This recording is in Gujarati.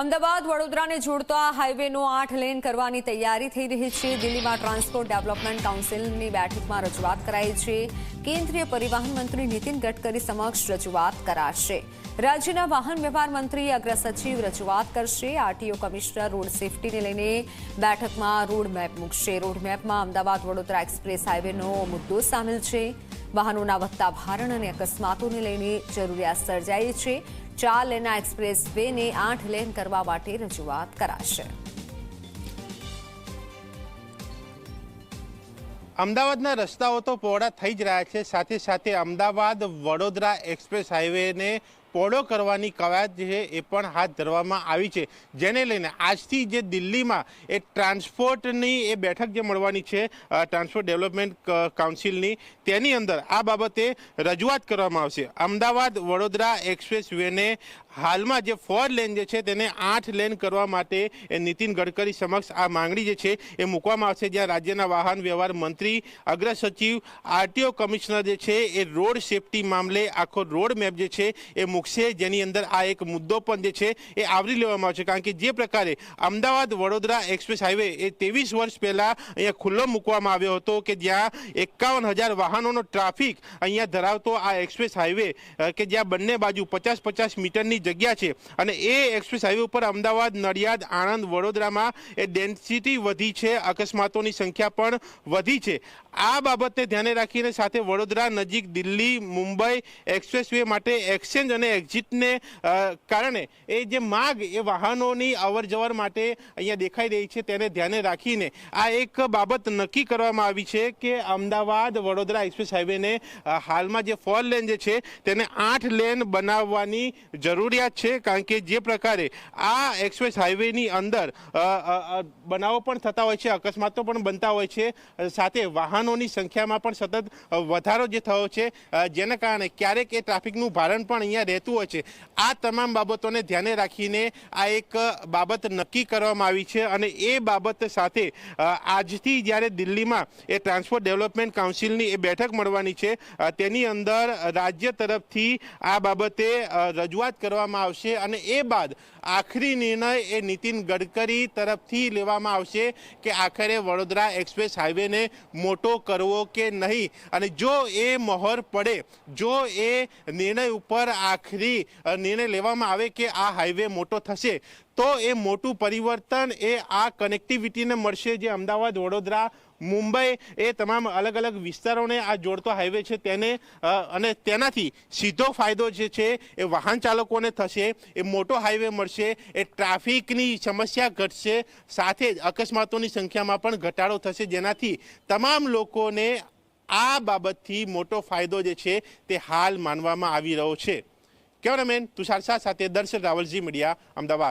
અમદાવાદ વડોદરાને જોડતા હાઈવેનો આઠ લેન કરવાની તૈયારી થઈ રહી છે. દિલ્હીમાં ટ્રાન્સપોર્ટ ડેવલપમેન્ટ કાઉન્સિલની બેઠકમાં રજૂઆત કરાઈ છે. કેન્દ્રીય પરિવહન મંત્રી નીતિન ગડકરી સમક્ષ રજૂઆત કરાશે. રાજ્યના વાહન વ્યવહાર મંત્રી અગ્રસચિવ રજૂઆત કરશે. આરટીઓ કમિશનર રોડ સેફટીને લઈને બેઠકમાં રોડ મેપ મૂકશે. રોડ મેપમાં અમદાવાદ વડોદરા એક્સપ્રેસ હાઈવેનો મુદ્દો સામેલ છે. વાહનોના વધતા ભારણ અને અકસ્માતોને લઈને જરૂરિયાત સર્જાઈ છે. ચાર લેના એક્સપ્રેસ વેને આઠ લેન કરવા માટે રજૂઆત કરાશે. અમદાવાદના રસ્તાઓ તો પહોળા થઈ જ રહ્યા છે. સાથે સાથે અમદાવાદ વડોદરા એક્સપ્રેસ હાઈવેને પહોળો કરવાની કવાયત છે એ પણ હાથ ધરવામાં આવી છે. જેને લઈને આજથી જે દિલ્હીમાં એ ટ્રાન્સપોર્ટની એ બેઠક જે મળવાની છે ટ્રાન્સપોર્ટ ડેવલપમેન્ટ કાઉન્સિલની, તેની અંદર આ બાબતે રજૂઆત કરવામાં આવશે. અમદાવાદ વડોદરા એક્સપ્રેસ વેને હાલમાં જે ફોર લેન જે છે તેને આઠ લેન કરવા માટે એ નીતિન ગડકરી સમક્ષ આ માંગણી જે છે એ મૂકવામાં આવશે. જ્યાં રાજ્યના વાહન વ્યવહાર મંત્રી, અગ્ર સચિવ, આરટીઓ કમિશનર જે છે એ રોડ સેફટી મામલે આખો રોડ મેપ જે છે એ મૂકશે જેની અંદર આ એક મુદ્દો પણ જે છે એ આવરી લેવામાં આવશે. કારણ કે જે પ્રકારે અમદાવાદ વડોદરા એક્સપ્રેસ હાઈવે એ ત્રેવીસ વર્ષ પહેલાં અહીંયા ખુલ્લો મૂકવામાં આવ્યો હતો કે જ્યાં એકાવન હજાર વાહનોનો ટ્રાફિક અહીંયા ધરાવતો આ એક્સપ્રેસ હાઈવે કે જ્યાં બંને બાજુ પચાસ પચાસ મીટરની જગ્યા છે. અને એ એક્સપ્રેસ હાઈવે ઉપર અમદાવાદ, નડિયાદ, આણંદ, વડોદરામાં એ ડેન્સિટી વધી છે. અકસ્માતોની સંખ્યા પણ વધી છે. આ બાબતને ધ્યાને રાખીને સાથે વડોદરા નજીક દિલ્હી, મુંબઈ એક્સપ્રેસ માટે એક્સચેન્જ અને એક્ઝિટને કારણે એ જે માગ એ વાહનોની અવર જવર માટે અહીંયા દેખાઈ રહી છે તેને ધ્યાને રાખીને. આ એક બાબત નક્કી કરવામાં આવી છે કે અમદાવાદ વડોદરા એક્સપ્રેસ હાઈવેને હાલમાં જે ફોર લેન જે છે તેને આઠ લેન બનાવવાની જરૂરિયાત છે કારણ કે જે પ્રકારે આ એક્સપ્રેસ હાઈવેની અંદર બનાવો પણ થતા હોય છે, અકસ્માતો પણ બનતા હોય છે, સાથે વાહનોની સંખ્યામાં પણ સતત વધારો જે થયો છે જેના કારણે ક્યારેક એ ટ્રાફિકનું ભારણ પણ અહીંયા રહેતું હોય છે. આ તમામ બાબતોને ધ્યાને રાખીને આ એક બાબત નક્કી કરવામાં આવી છે અને એ બાબત સાથે આજથી જ્યારે દિલ્હીમાં એ ટ્રાન્સપોર્ટ ડેવલપમેન્ટ કાઉન્સિલની એ બેઠક મળવાની છે તેની અંદર રાજ્ય તરફથી આ બાબતે રજૂઆત કરવામાં આવશે અને એ બાદ આખરી નિર્ણય એ નીતિન ગડકરી તરફથી લેવામાં આવશે કે આખરે વડોદરા એક્સપ્રેસ હાઈવેને મોટો કરવો કે નહીં. અને જો એ મહોર પડે, જો એ નિર્ણય ઉપર આખરી અ, નિર્ણય લેવામાં આવે કે આ હાઈવે મોટો થશે. તો એ મોટું પરિવર્તન એ આ કનેક્ટિવિટીને મળશે. જે અમદાવાદ વડોદરા મુંબઈ એ તમામ અલગ અલગ વિસ્તારોને આ જોડતો હાઈવે છે તેને અને તેનાથી સીધો ફાયદો જે છે એ વાહન ચાલકોને થશે. એ મોટો હાઈવે મળશે. એ ટ્રાફિકની સમસ્યા ઘટશે. સાથે જ અકસ્માતોની સંખ્યામાં પણ ઘટાડો થશે. જેનાથી તમામ લોકોને આ બાબતથી મોટો ફાયદો જે છે તે હાલ માનવામાં આવી રહ્યો છે. કેમેરામેન તુષાર શાહ સાથે દર્શન રાવલજી મીડિયા અમદાવાદ.